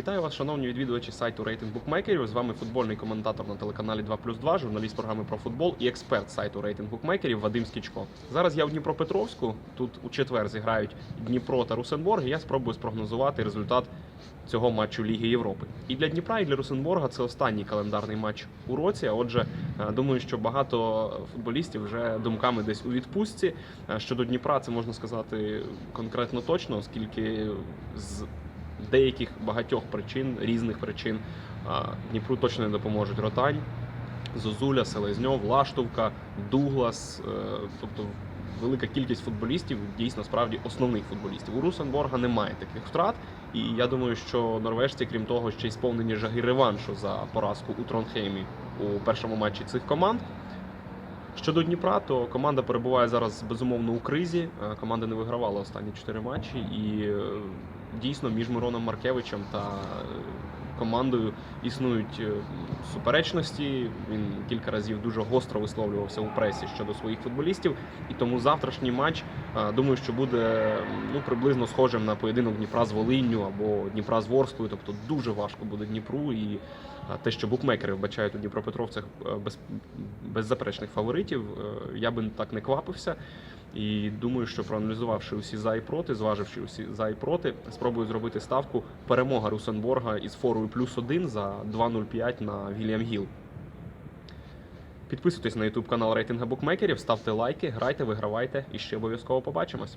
Вітаю вас, шановні відвідувачі сайту рейтинг букмекерів. З вами футбольний коментатор на телеканалі 2 плюс 2, журналіст програми про футбол і експерт сайту рейтинг букмекерів Вадим Скічко. Зараз я в Дніпропетровську. Тут у четвер зіграють Дніпро та Русенборг. І я спробую спрогнозувати результат цього матчу Ліги Європи. І для Дніпра, і для Русенборга це останній календарний матч у році. Отже, е, думаю, що багато футболістів вже думками десь у відпустці. Е, Щодо Дніпра, це можна сказати конкретно точно, оскільки з деяких багатьох причин, різних причин Дніпру точно не допоможуть Ротань, Зозуля, Селезньов, Лаштовка, Дуглас, е, тобто велика кількість футболістів, дійсно справді основних футболістів. У Русенборга немає таких втрат. І я думаю, що норвежці, крім того, ще й сповнені жаги реваншу за поразку у Тронхеймі у першому матчі цих команд. Щодо Дніпра, то команда перебуває зараз безумовно у кризі. Е, Команда не вигравала останні чотири матчі, і е, дійсно між Мироном Маркевичем та е, командою існують е, суперечності. Він кілька разів дуже гостро висловлювався у пресі щодо своїх футболістів. І тому завтрашній матч е, думаю, що буде ну приблизно схожим на поєдинок Дніпра з Волинню або Дніпра з Ворсклою. Тобто дуже важко буде Дніпру і. Те, що букмекери вбачають у Дніпропетровцях без, беззаперечних фаворитів, я би так не квапився. І думаю, що проаналізувавши усі за і проти, зваживши усі за і проти, спробую зробити ставку перемога Русенборга із форою плюс 1 за 2.05 на Вільям Гіл. Підписуйтесь на YouTube канал рейтинга букмекерів, ставте лайки, грайте, вигравайте і ще обов'язково побачимось.